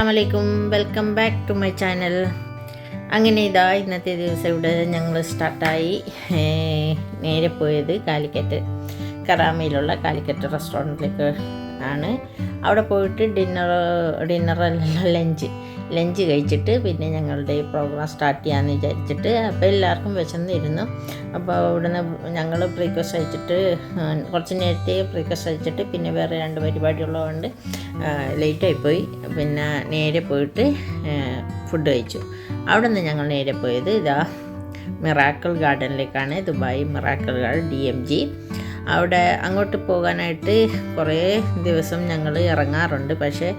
അലൈക്കും welcome back to my channel. അങ്ങനെ ഇതാ ഇന്നത്തെ ദിവസം ഇവിടെ ഞങ്ങൾ സ്റ്റാർട്ടായി. നേരെ പോയത് കാലിക്കറ്റ്. കറാമയിലുള്ള കാലിക്കറ്റ് റെസ്റ്റോറന്റിലേക്ക് ആണ്. അവിടെ പോയിട്ട് ഡിന്നർ ഡിന്നറല്ല ലഞ്ച്. ലഞ്ച് കഴിച്ചിട്ട് പിന്നെ ഞങ്ങളുടെ ഈ പ്രോഗ്രാം സ്റ്റാർട്ട് ചെയ്യാമെന്ന് വിചാരിച്ചിട്ട് അപ്പോൾ എല്ലാവർക്കും വിശന്നിരുന്നു. അപ്പോൾ അവിടുന്ന് ഞങ്ങൾ ബ്രേക്ക്ഫാസ്റ്റ് കഴിച്ചിട്ട് കുറച്ച് നേരത്തെ ബ്രേക്ക്ഫാസ്റ്റ് കഴിച്ചിട്ട് പിന്നെ വേറെ രണ്ട് പരിപാടി ഉള്ളതുകൊണ്ട് ലേറ്റായി പോയി. പിന്നെ നേരെ പോയിട്ട് ഫുഡ് കഴിച്ചു. അവിടെ നിന്ന് ഞങ്ങൾ നേരെ പോയത് ഇതാ miracle ഗാർഡനിലേക്കാണ്. Dubai miracle garden D M G അവിടെ അങ്ങോട്ട് പോകാനായിട്ട് കുറേ ദിവസം ഞങ്ങൾ ഇറങ്ങാറുണ്ട്. പക്ഷേ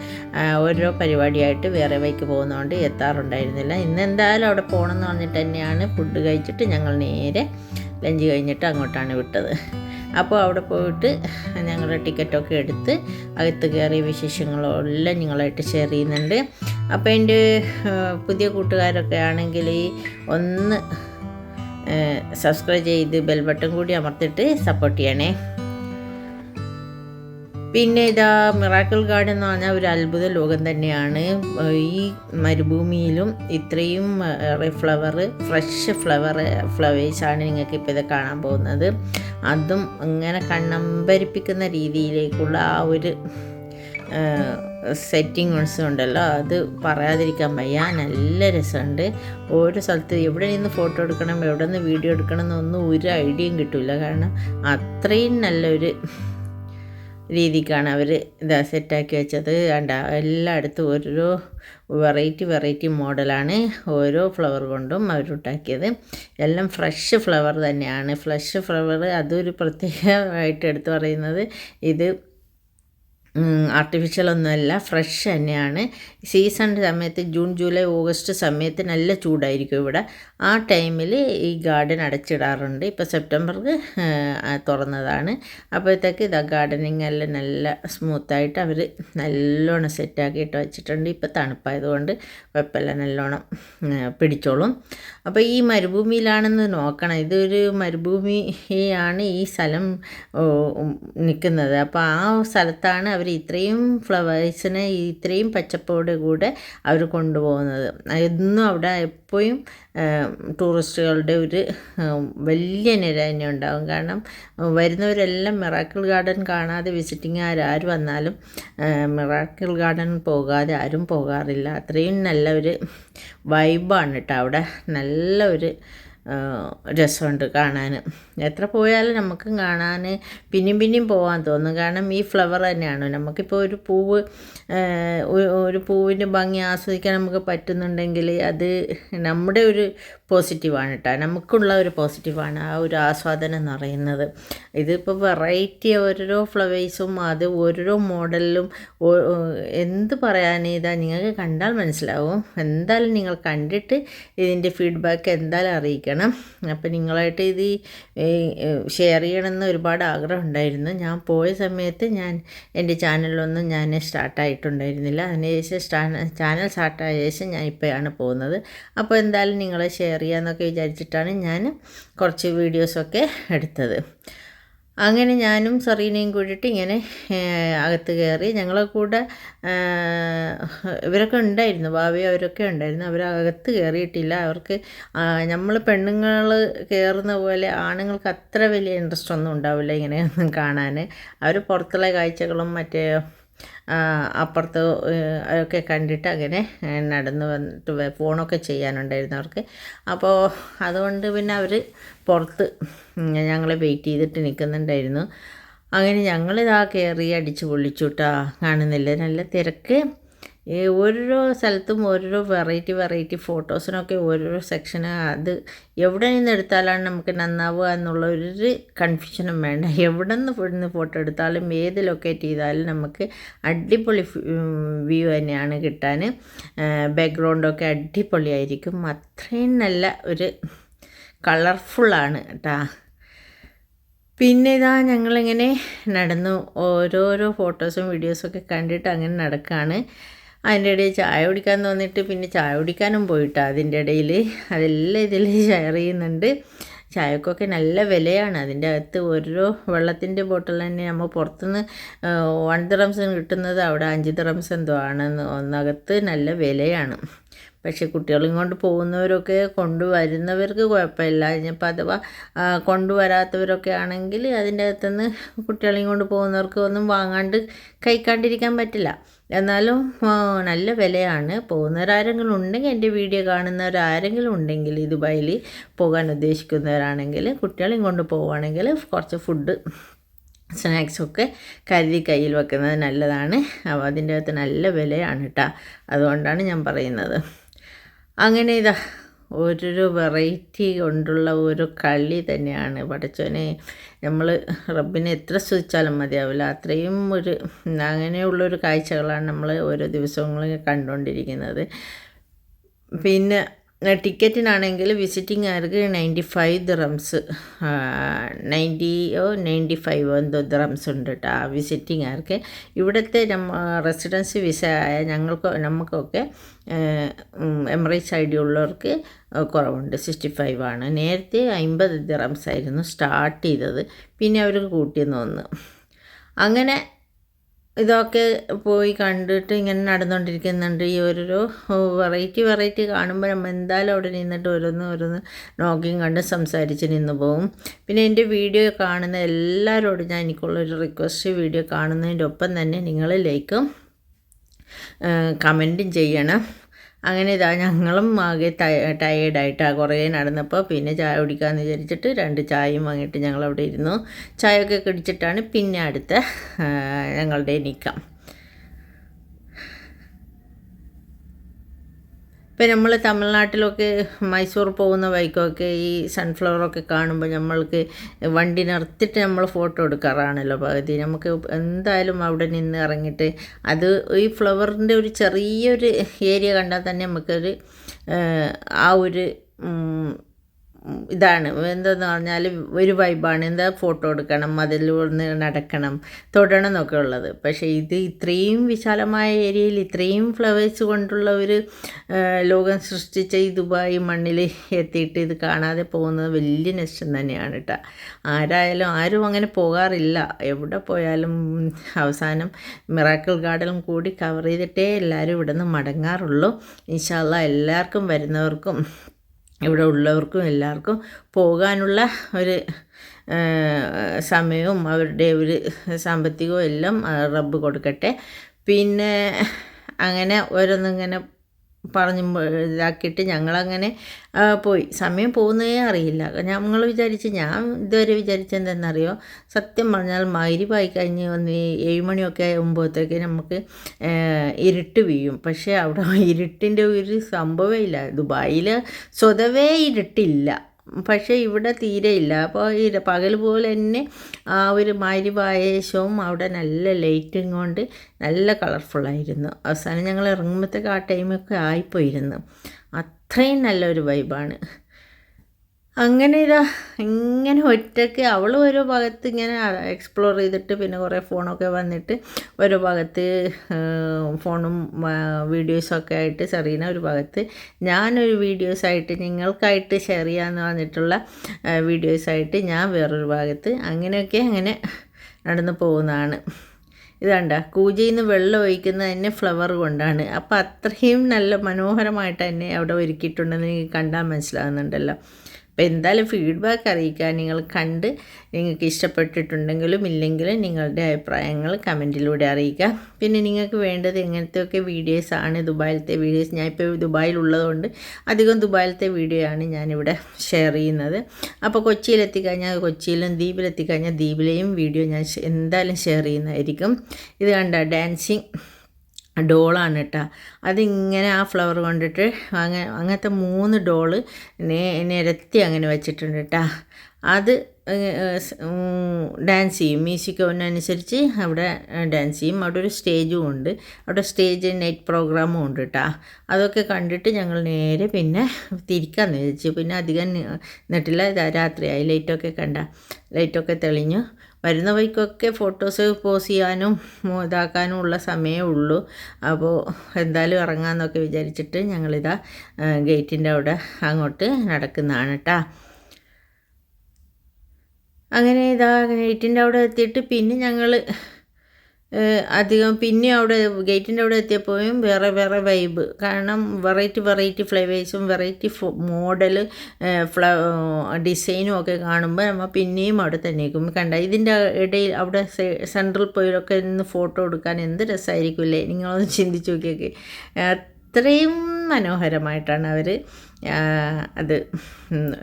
ഓരോ പരിപാടിയായിട്ട് വേറെ വൈക്ക് പോകുന്നതുകൊണ്ട് എത്താറുണ്ടായിരുന്നില്ല. ഇന്ന് എന്തായാലും അവിടെ പോകണം എന്ന് പറഞ്ഞിട്ട് തന്നെയാണ് ഫുഡ് കഴിച്ചിട്ട് ഞങ്ങൾ നേരെ ലഞ്ച് കഴിഞ്ഞിട്ട് അങ്ങോട്ടാണ് വിട്ടത്. അപ്പോൾ അവിടെ പോയിട്ട് ഞങ്ങളുടെ ടിക്കറ്റൊക്കെ എടുത്ത് അകത്ത് കയറിയ വിശേഷങ്ങളെല്ലാം നിങ്ങളായിട്ട് ഷെയർ ചെയ്യുന്നുണ്ട്. അപ്പോൾ എന്റെ പുതിയ കൂട്ടുകാരൊക്കെ ആണെങ്കിൽ ഒന്ന് സബ്സ്ക്രൈബ് ചെയ്ത് ബെൽ ബട്ടൺ കൂടി അമർത്തിട്ട് സപ്പോർട്ട് ചെയ്യണേ. പിന്നെ ഇതാ മിറാക്കിൾ ഗാർഡൻ എന്ന് പറഞ്ഞാൽ ഒരു അത്ഭുത ലോകം തന്നെയാണ്. ഈ മരുഭൂമിയിലും ഇത്രയും ഫ്ലവർ ഫ്രഷ് ഫ്ലവർ ഫ്ലവേഴ്സാണ് നിങ്ങൾക്ക് ഇപ്പോൾ ഇത് കാണാൻ പോകുന്നത്. അതും ഇങ്ങനെ കണ്ണമ്പരിപ്പിക്കുന്ന രീതിയിലേക്കുള്ള ആ ഒരു സെറ്റിങ്സ് ഉണ്ടല്ലോ അത് പറയാതിരിക്കാൻ വയ്യ. നല്ല രസമുണ്ട്. ഓരോ സ്ഥലത്ത് എവിടെ നിന്ന് ഫോട്ടോ എടുക്കണം എവിടെ നിന്ന് വീഡിയോ എടുക്കണം എന്നൊന്നും ഒരു ഐഡിയയും കിട്ടില്ല കാരണം അത്രയും നല്ലൊരു രീതിക്കാണ് അവർ ഇതാ സെറ്റാക്കി വെച്ചത്. കണ്ട എല്ലായിടത്തും ഓരോ വെറൈറ്റി വെറൈറ്റി മോഡലാണ് ഓരോ ഫ്ലവർ കൊണ്ടും അവരുണ്ടാക്കിയത് എല്ലാം ഫ്രഷ് ഫ്ലവർ തന്നെയാണ്. ഫ്രഷ് ഫ്ലവർ അതൊരു പ്രത്യേകമായിട്ട് എടുത്തു പറയുന്നത് ഇത് ആർട്ടിഫിഷ്യൽ ഒന്നുമല്ല ഫ്രഷ് തന്നെയാണ്. സീസൺ സമയത്ത് ജൂൺ ജൂലൈ ഓഗസ്റ്റ് സമയത്ത് നല്ല ചൂടായിരിക്കും ഇവിടെ. ആ ടൈമിൽ ഈ ഗാർഡൻ അടച്ചിടാറുണ്ട്. ഇപ്പോൾ സെപ്റ്റംബർക്ക് തുറന്നതാണ്. അപ്പോഴത്തേക്ക് ഇതാ ഗാർഡനിങ് എല്ലാം നല്ല സ്മൂത്തായിട്ട് അവർ നല്ലോണം സെറ്റാക്കിയിട്ട് വെച്ചിട്ടുണ്ട്. ഇപ്പോൾ തണുപ്പായതുകൊണ്ട് കുഴപ്പമില്ല നല്ലോണം പിടിച്ചോളും. അപ്പോൾ ഈ മരുഭൂമിയിലാണെന്ന് നോക്കണം. ഇതൊരു മരുഭൂമിയാണ് ഈ സ്ഥലം നിൽക്കുന്നത് അപ്പോൾ ആ സ്ഥലത്താണ് അവർ ഇത്രയും ഫ്ലവേഴ്സിനെ ഇത്രയും പച്ചപ്പോട് കൂടെ അവർ കൊണ്ടുപോകുന്നത്. എന്നും അവിടെ എപ്പോഴും ടൂറിസ്റ്റുകളുടെ ഒരു വലിയ നിര തന്നെ ഉണ്ടാകും. കാരണം വരുന്നവരെല്ലാം മിറാക്കിൾ ഗാർഡൻ കാണാതെ വിസിറ്റിംഗ് ആര് വന്നാലും മിറാക്കിൾ ഗാർഡൻ പോകാതെ ആരും പോകാറില്ല. അത്രയും നല്ല ഒരു വൈബാണ് കേട്ടോ അവിടെ. നല്ല ഒരു രസമുണ്ട് കാണാൻ എത്ര പോയാലും നമുക്കും കാണാൻ പിന്നെയും പിന്നെയും പോകാൻ തോന്നും. കാരണം ഈ ഫ്ലവർ തന്നെയാണ്? നമുക്കിപ്പോൾ ഒരു പൂവ് ഒരു- പൂവിന്റെ ഭംഗി ആസ്വദിക്കാൻ നമുക്ക് പറ്റുന്നുണ്ടെങ്കിൽ അത് നമ്മുടെ ഒരു പോസിറ്റീവാണ് കേട്ടോ നമുക്കുള്ള ഒരു പോസിറ്റീവാണ് ആ ഒരു ആസ്വാദനം എന്ന് പറയുന്നത്. ഇതിപ്പോൾ വെറൈറ്റി ഓരോരോ ഫ്ലവേഴ്സും അത് ഓരോരോ മോഡലിലും എന്ത് പറയാൻ ഇതാ നിങ്ങൾക്ക് കണ്ടാൽ മനസ്സിലാവും. എന്തായാലും നിങ്ങൾ കണ്ടിട്ട് ഇതിന്റെ ഫീഡ്ബാക്ക് എന്തായാലും അറിയിക്കണം. അപ്പോൾ നിങ്ങളായിട്ട് ഇത് ഷെയർ ചെയ്യണമെന്ന് ഒരുപാട് ആഗ്രഹം ഉണ്ടായിരുന്നു. ഞാൻ പോയ സമയത്ത് ഞാൻ എന്റെ ചാനലിലൊന്നും ഞാൻ സ്റ്റാർട്ടായിട്ടുണ്ടായിരുന്നില്ല അതിനുശേഷം സ്റ്റാ ചാനൽ സ്റ്റാർട്ടായ ശേഷം ഞാൻ ഇപ്പോഴാണ് പോകുന്നത്. അപ്പോൾ എന്തായാലും നിങ്ങളെ ഷെയർ ചെയ്യാമെന്നൊക്കെ വിചാരിച്ചിട്ടാണ് ഞാൻ കുറച്ച് വീഡിയോസൊക്കെ എടുത്തത്. അങ്ങനെ ഞാനും സെറീനയും കൂടിയിട്ട് ഇങ്ങനെ അകത്ത് കയറി ഞങ്ങളെ കൂടെ ഇവരൊക്കെ ഉണ്ടായിരുന്നു. ഭാവി അവരൊക്കെ ഉണ്ടായിരുന്നു. അവർ അകത്ത് കയറിയിട്ടില്ല അവർക്ക് നമ്മൾ പെണ്ണുങ്ങൾ കയറുന്ന പോലെ ആണുങ്ങൾക്ക് അത്ര വലിയ ഇൻട്രസ്റ്റ് ഒന്നും ഉണ്ടാവില്ല ഇങ്ങനെ കാണാൻ അവർ പുറത്തുള്ള കാഴ്ചകളും മറ്റേ അപ്പുറത്ത് ഒക്കെ കണ്ടിട്ട് അങ്ങനെ നടന്നു വന്നിട്ട് ഫോണൊക്കെ ചെയ്യാനുണ്ടായിരുന്നു അവർക്ക്. അപ്പോൾ അതുകൊണ്ട് പിന്നെ അവർ പുറത്ത് ഞങ്ങളെ വെയിറ്റ് ചെയ്തിട്ട് നിൽക്കുന്നുണ്ടായിരുന്നു അങ്ങനെ ഞങ്ങളിതാ കയറി അടിച്ച് പൊള്ളിച്ചു കേട്ടോ കാണുന്നില്ല. നല്ല തിരക്ക്. ഓരോരോ സ്ഥലത്തും ഓരോരോ വെറൈറ്റി വെറൈറ്റി ഫോട്ടോസിനൊക്കെ ഓരോരോ സെക്ഷൻ അത് എവിടെ നിന്ന് എടുത്താലാണ് നമുക്ക് നന്നാവുക എന്നുള്ള ഒരു കൺഫ്യൂഷനും വേണ്ട. എവിടെ നിന്ന് ഫോട്ടോ എടുത്താലും ഏത് ലൊക്കേറ്റ് ചെയ്താലും നമുക്ക് അടിപൊളി വ്യൂ തന്നെയാണ് കിട്ടാൻ. ബാക്ക്ഗ്രൗണ്ടൊക്കെ അടിപൊളിയായിരിക്കും. അത്രയും നല്ല ഒരു കളർഫുള്ളാണ് കേട്ടാ പിന്നെ ഇതാ ഞങ്ങളിങ്ങനെ നടന്നു. ഓരോരോ ഫോട്ടോസും വീഡിയോസും വീഡിയോസൊക്കെ കണ്ടിട്ട് അങ്ങനെ നടക്കുകയാണ് അതിന്റെ ഇടയിൽ ചായ കുടിക്കാൻ തോന്നിയിട്ട് പിന്നെ ചായ കുടിക്കാനും പോയിട്ടാ അതിന്റെ ഇടയിൽ. അതെല്ലാം ഇതിൽ ഷെയർ ചെയ്യുന്നുണ്ട്. ചായക്കൊക്കെ നല്ല വിലയാണ്. അതിന്റെ അകത്ത് ഓരോ വെള്ളത്തിന്റെ ബോട്ടിൽ തന്നെ നമ്മൾ പുറത്തുനിന്ന് വൺ ദിറംസിന് കിട്ടുന്നത് അവിടെ അഞ്ച് ദ്രംസ് എന്തോ ആണെന്ന് ഒന്നകത്ത് നല്ല വിലയാണ്. പക്ഷേ കുട്ടികളും കൊണ്ട് പോകുന്നവരൊക്കെ കൊണ്ടുവരുന്നവർക്ക് കുഴപ്പമില്ല. ഇനിയിപ്പോൾ അഥവാ കൊണ്ടുവരാത്തവരൊക്കെ ആണെങ്കിൽ അതിന്റെ അകത്തുനിന്ന് കുട്ടികളെയും കൊണ്ട് പോകുന്നവർക്ക് ഒന്നും വാങ്ങാണ്ട് കഴിക്കാണ്ടിരിക്കാൻ പറ്റില്ല. എന്നാലും നല്ല വിലയാണ്. പോകുന്നവരാരെങ്കിലും ഉണ്ടെങ്കിൽ എന്റെ വീഡിയോ കാണുന്നവരാരെങ്കിലും ഉണ്ടെങ്കിൽ ദുബായിൽ പോകാൻ ഉദ്ദേശിക്കുന്നവരാണെങ്കിൽ കുട്ടികളെയും കൊണ്ട് പോവുകയാണെങ്കിൽ കുറച്ച് ഫുഡ് സ്നാക്സൊക്കെ കരുതി കയ്യിൽ വെക്കുന്നത് നല്ലതാണ്. അപ്പോൾ അതിന്റെ അകത്ത് നല്ല വിലയാണ് കേട്ടോ അതുകൊണ്ടാണ് ഞാൻ പറയുന്നത്. അങ്ങനെ ഇതാ ഒരു വെറൈറ്റി കൊണ്ടുള്ള ഓരോ കളി തന്നെയാണ്. പഠിച്ചവനെ നമ്മൾ റബ്ബിനെ എത്ര സ്തുതിച്ചാലും മതിയാവില്ല. അത്രയും ഒരു അങ്ങനെയുള്ളൊരു കാഴ്ചകളാണ് നമ്മൾ ഓരോ ദിവസങ്ങളും കണ്ടുകൊണ്ടിരിക്കുന്നത്. പിന്നെ ടിക്കറ്റിനാണെങ്കിൽ വിസിറ്റിംഗ് ആർക്ക് നയന്റി ഫൈവ് ദ്രംസ് നയന്റിയോ നയന്റി ഫൈവ് എന്തോ ദ്രംസ് ഉണ്ട് കേട്ടോ ആ വിസിറ്റിംഗ് ആർക്ക്. ഇവിടുത്തെ റെസിഡൻസി വിസ ആയ ഞങ്ങൾക്ക് നമുക്കൊക്കെ എമറേറ്റ്സ് ഐ ഡി ഉള്ളവർക്ക് കുറവുണ്ട്. സിക്സ്റ്റി ഫൈവ് ആണ്. നേരത്തെ അമ്പത് ദ്രംസ് ആയിരുന്നു സ്റ്റാർട്ട് ചെയ്തത്. പിന്നെ അവർ കൂട്ടിയെന്ന് തോന്നുന്നു അങ്ങനെ ഇതൊക്കെ പോയി കണ്ടിട്ട് ഇങ്ങനെ നടന്നുകൊണ്ടിരിക്കുന്നുണ്ട് ഈ ഓരോരോ വെറൈറ്റി വെറൈറ്റി കാണുമ്പോൾ നമ്മൾ എന്തായാലും അവിടെ നിന്നിട്ട് ഓരോന്ന് ഓരോന്ന് നോക്കിയും കണ്ട് സംസാരിച്ച് നിന്ന് പോവും. പിന്നെ എന്റെ വീഡിയോ കാണുന്ന എല്ലാവരോടും ഞാൻ എനിക്കുള്ളൊരു റിക്വസ്റ്റ് വീഡിയോ കാണുന്നതിന്റെ ഒപ്പം തന്നെ നിങ്ങൾ ലൈക്കും കമന്റും ചെയ്യണം. അങ്ങനെ ഇതാ ഞങ്ങളും ആകെ ടയേർഡായിട്ടാണ് കുറേ നടന്നപ്പോൾ പിന്നെ ചായ കുടിക്കാമെന്ന് വിചാരിച്ചിട്ട് രണ്ട് ചായയും വാങ്ങിയിട്ട് ഞങ്ങളവിടെ ഇരുന്നു. ചായയൊക്കെ കുടിച്ചിട്ടാണ് പിന്നെ അടുത്ത ഞങ്ങളുടെ നീക്കം. ഇപ്പം നമ്മൾ തമിഴ്നാട്ടിലൊക്കെ മൈസൂർ പോകുന്ന വഴിക്കൊക്കെ ഈ സൺഫ്ലവറൊക്കെ കാണുമ്പോൾ നമ്മൾക്ക് വണ്ടി നിർത്തിയിട്ട് നമ്മൾ ഫോട്ടോ എടുക്കാറാണല്ലോ പകുതി. നമുക്ക് എന്തായാലും അവിടെ നിന്ന് ഇറങ്ങിയിട്ട് അത് ഈ ഫ്ലവറിന്റെ ഒരു ചെറിയൊരു ഏരിയ കണ്ടാൽ തന്നെ നമുക്കൊരു ആ ഒരു ഇതാണ്. എന്താന്ന് പറഞ്ഞാൽ ഒരു വൈബാണ് എന്താ ഫോട്ടോ എടുക്കണം അതിൽ ഒന്ന് നടക്കണം തൊടണം എന്നൊക്കെ ഉള്ളത്. പക്ഷേ ഇത് ഇത്രയും വിശാലമായ ഏരിയയിൽ ഇത്രയും ഫ്ലവേഴ്സ് കൊണ്ടുള്ള ഒരു ലോകം സൃഷ്ടിച്ച ഈ ദുബായ് മണ്ണിൽ എത്തിയിട്ട് ഇത് കാണാതെ പോകുന്നത് വലിയ നഷ്ടം തന്നെയാണ് കേട്ടോ ആരായാലും ആരും അങ്ങനെ പോകാറില്ല. എവിടെ പോയാലും അവസാനം മിറാക്കിൾ ഗാർഡനും കൂടി കവർ ചെയ്തിട്ടേ എല്ലാവരും ഇവിടെ നിന്ന് മടങ്ങാറുള്ളൂ ഇൻഷാല്ല എല്ലാവർക്കും വരുന്നവർക്കും ഇവിടെ ഉള്ളവർക്കും എല്ലാവർക്കും പോകാനുള്ള ഒരു സമയവും അവരുടെ ഒരു സാമ്പത്തികവും എല്ലാം റബ്ബ് കൊടുക്കട്ടെ. പിന്നെ അങ്ങനെ ഓരോന്നിങ്ങനെ പറഞ്ഞ് ഇതാക്കിയിട്ട് ഞങ്ങളങ്ങനെ പോയി. സമയം പോകുന്നതേ അറിയില്ല. ഞങ്ങൾ വിചാരിച്ച് ഞാൻ ഇതുവരെ വിചാരിച്ചെന്തെന്നറിയോ സത്യം പറഞ്ഞാൽ മൈരിപ്പായി കഴിഞ്ഞ് ഒന്ന് ഏഴുമണിയൊക്കെ ആകുമ്പോഴത്തേക്ക് നമുക്ക് ഇരുട്ട് വീഴും. പക്ഷേ അവിടെ ഇരുട്ടിന്റെ ഒരു സംഭവമില്ല ദുബായിൽ സ്വതവേ ഇരുട്ടില്ല. പക്ഷേ ഇവിടെ തീരെയില്ല. അപ്പോൾ ഈ പകൽ പോലെ തന്നെ ആ ഒരു മാരിവായേശവും അവിടെ നല്ല ലൈറ്റും കൊണ്ട് നല്ല കളർഫുള്ളായിരുന്നു അവസാനം ഞങ്ങൾ ഇറങ്ങുമ്പോഴത്തേക്ക് ആ ടൈമൊക്കെ ആയിപ്പോയിരുന്നു. അത്രയും നല്ലൊരു വൈബാണ് അങ്ങനെ ഇതാ ഇങ്ങനെ ഒറ്റയ്ക്ക് അവൾ ഓരോ ഭാഗത്ത് ഇങ്ങനെ എക്സ്പ്ലോർ ചെയ്തിട്ട് പിന്നെ കുറേ ഫോണൊക്കെ വന്നിട്ട് ഓരോ ഭാഗത്ത് ഫോണും വീഡിയോസൊക്കെ ആയിട്ട് സെറീന ഒരു ഭാഗത്ത്. ഞാനൊരു വീഡിയോസായിട്ട് നിങ്ങൾക്കായിട്ട് ഷെയർ ചെയ്യാമെന്ന് പറഞ്ഞിട്ടുള്ള വീഡിയോസായിട്ട് ഞാൻ വേറൊരു ഭാഗത്ത് അങ്ങനെയൊക്കെ അങ്ങനെ നടന്നു പോകുന്നതാണ്. ഇതാണ്ട കൂജയിൽ നിന്ന് വെള്ളം ഒഴിക്കുന്നത് തന്നെ ഫ്ലവർ കൊണ്ടാണ്. അപ്പോൾ അത്രയും നല്ല മനോഹരമായിട്ട് തന്നെ അവിടെ ഒരുക്കിയിട്ടുണ്ടെന്ന് കണ്ടാൽ മനസ്സിലാകുന്നുണ്ടല്ലോ. അപ്പോൾ എന്തായാലും ഫീഡ്ബാക്ക് അറിയിക്കുക. നിങ്ങൾ കണ്ട് നിങ്ങൾക്ക് ഇഷ്ടപ്പെട്ടിട്ടുണ്ടെങ്കിലും ഇല്ലെങ്കിലും നിങ്ങളുടെ അഭിപ്രായങ്ങൾ കമന്റിലൂടെ അറിയിക്കുക. പിന്നെ നിങ്ങൾക്ക് വേണ്ടത് എങ്ങനത്തെയൊക്കെ വീഡിയോസാണ് ദുബായിലത്തെ വീഡിയോസ് ഞാൻ ഇപ്പോൾ ദുബായിലുള്ളതുകൊണ്ട് അധികം ദുബായിലത്തെ വീഡിയോ ആണ് ഞാനിവിടെ ഷെയർ ചെയ്യുന്നത്. അപ്പോൾ കൊച്ചിയിലെത്തിക്കഴിഞ്ഞാൽ കൊച്ചിയിലും ദ്വീപിലെത്തിക്കഴിഞ്ഞാൽ ദ്വീപിലെയും വീഡിയോ ഞാൻ എന്തായാലും ഷെയർ ചെയ്യുന്നതായിരിക്കും. ഇത് കണ്ട ഡാൻസിങ് ഡോളാണ് കേട്ടോ അതിങ്ങനെ ആ ഫ്ലവർ കൊണ്ടിട്ട് അങ്ങനെ അങ്ങനത്തെ മൂന്ന് ഡോൾ നിരത്തി അങ്ങനെ വെച്ചിട്ടുണ്ട് കേട്ടോ അത് ഡാൻസ് ചെയ്യും. മ്യൂസിക് അനുസരിച്ച് അവിടെ ഡാൻസ് ചെയ്യും. അവിടെ ഒരു സ്റ്റേജും ഉണ്ട്. അവിടെ സ്റ്റേജ് നൈറ്റ് പ്രോഗ്രാമും ഉണ്ട് കേട്ടോ അതൊക്കെ കണ്ടിട്ട് ഞങ്ങൾ നേരെ പിന്നെ തിരിക്കാമെന്ന് വിചാരിച്ചു. പിന്നെ അധികം നിട്ടില്ല. രാത്രിയായി. ലൈറ്റൊക്കെ കണ്ട. ലൈറ്റൊക്കെ തെളിഞ്ഞു. വരുന്ന വഴിക്കൊക്കെ ഫോട്ടോസ് പോസ് ചെയ്യാനും ഇതാക്കാനും ഉള്ള സമയമേ ഉള്ളൂ. അപ്പോൾ എന്തായാലും ഇറങ്ങാമെന്നൊക്കെ വിചാരിച്ചിട്ട് ഞങ്ങളിതാ ഗേറ്റിന്റെ അവിടെ അങ്ങോട്ട് നടക്കുന്നതാണ് കേട്ടോ അങ്ങനെ ഇതാ ഗേറ്റിന്റെ അവിടെ എത്തിയിട്ട് പിന്നെ ഞങ്ങൾ അധികം പിന്നെ അവിടെ ഗേറ്റിന്റെ അവിടെ എത്തിയപ്പോഴും വേറെ വേറെ വൈബ് കാരണം വെറൈറ്റി വെറൈറ്റി ഫ്ലേവേഴ്സും വെറൈറ്റി മോഡൽ ഫ്ല ഡിസൈനും ഒക്കെ കാണുമ്പോൾ നമ്മൾ പിന്നെയും അവിടെ തന്നെ കണ്ട ഇതിന്റെ ഇടയിൽ അവിടെ സെൻട്രൽ പോയിലൊക്കെ നിന്ന് ഫോട്ടോ എടുക്കാൻ എന്ത് രസമായിരിക്കില്ലേ നിങ്ങളൊന്ന് ചിന്തിച്ച് നോക്കിയൊക്കെ. അത്രയും മനോഹരമായിട്ടാണ് അവർ അത്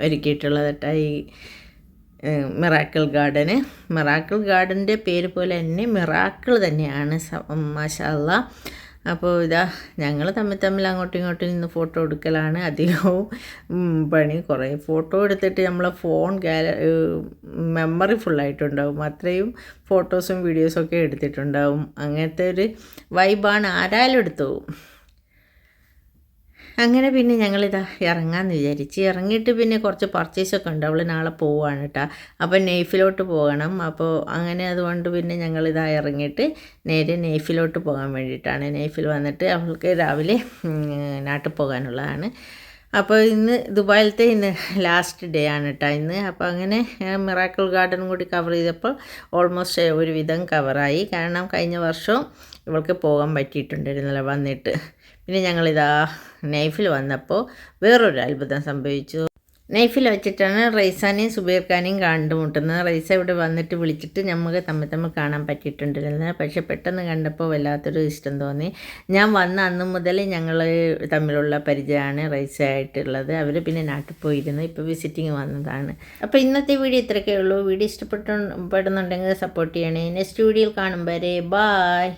ഒരുക്കിയിട്ടുള്ളത് കേട്ടോ ഈ മിറാക്കിൾ ഗാർഡന്. മിറാക്കിൾ ഗാർഡന്റെ പേര് പോലെ തന്നെ മിറാക്കിൾ തന്നെയാണ് മാഷല്ല അപ്പോൾ ഇതാ ഞങ്ങൾ തമ്മിൽ തമ്മിൽ അങ്ങോട്ടും ഇങ്ങോട്ടും നിന്ന് ഫോട്ടോ എടുക്കലാണ് അധികവും. പണി കുറേ. ഫോട്ടോ എടുത്തിട്ട് നമ്മളെ ഫോൺ ഗാല മെമ്മറി ഫുള്ളായിട്ടുണ്ടാവും. അത്രയും ഫോട്ടോസും വീഡിയോസും ഒക്കെ എടുത്തിട്ടുണ്ടാവും. അങ്ങനത്തെ ഒരു വൈബാണ്. ആരായാലും എടുത്തു അങ്ങനെ പിന്നെ ഞങ്ങളിതാ ഇറങ്ങാമെന്ന് വിചാരിച്ച്. ഇറങ്ങിയിട്ട് പിന്നെ കുറച്ച് പർച്ചേസൊക്കെ ഉണ്ട്. അവൾ നാളെ പോവുകയാണ് കേട്ടോ അപ്പോൾ നെയ്ഫിലോട്ട് പോകണം. അപ്പോൾ അങ്ങനെ അതുകൊണ്ട് പിന്നെ ഞങ്ങളിതാ ഇറങ്ങിയിട്ട് നേരെ നെയ്ഫിലോട്ട് പോകാൻ വേണ്ടിയിട്ടാണ് നെയ്ഫിൽ വന്നിട്ട് അവൾക്ക് രാവിലെ നാട്ടിൽ പോകാനുള്ളതാണ്. അപ്പോൾ ഇന്ന് ദുബായിലത്തെ ഇന്ന് ലാസ്റ്റ് ഡേ ആണ് കേട്ടോ ഇന്ന്. അപ്പോൾ അങ്ങനെ മിറാക്കിൾ ഗാർഡൻ കൂടി കവർ ചെയ്തപ്പോൾ ഓൾമോസ്റ്റ് ഒരുവിധം കവറായി കാരണം കഴിഞ്ഞ വർഷവും ഇവൾക്ക് പോകാൻ പറ്റിയിട്ടുണ്ടായിരുന്നില്ല വന്നിട്ട്. പിന്നെ ഞങ്ങളിതാ നൈഫിൽ വന്നപ്പോൾ വേറൊരു അത്ഭുതം സംഭവിച്ചു. നൈഫിൽ വെച്ചിട്ടാണ് റൈസാനെയും സുബീർ ഖാനെയും കണ്ടുമുട്ടുന്നത്. റൈസ ഇവിടെ വന്നിട്ട് വിളിച്ചിട്ട് നമുക്ക് തമ്മിൽ തമ്മിൽ കാണാൻ പറ്റിയിട്ടുണ്ടായിരുന്നു പക്ഷേ പെട്ടെന്ന് കണ്ടപ്പോൾ വല്ലാത്തൊരു ഇഷ്ടം തോന്നി. ഞാൻ വന്ന അന്ന് മുതൽ ഞങ്ങൾ തമ്മിലുള്ള പരിചയമാണ് റൈസ ആയിട്ടുള്ളത് അവർ പിന്നെ നാട്ടിൽ പോയിരുന്നു. ഇപ്പോൾ വിസിറ്റിങ് വന്നതാണ്. അപ്പോൾ ഇന്നത്തെ വീഡിയോ ഇത്രയൊക്കെ ഉള്ളൂ. വീഡിയോ ഇഷ്ടപ്പെട്ടു പെടുന്നുണ്ടെങ്കിൽ സപ്പോർട്ട് ചെയ്യണേ. നെക്സ്റ്റ് വീഡിയോയിൽ കാണും വരെ. ബായ്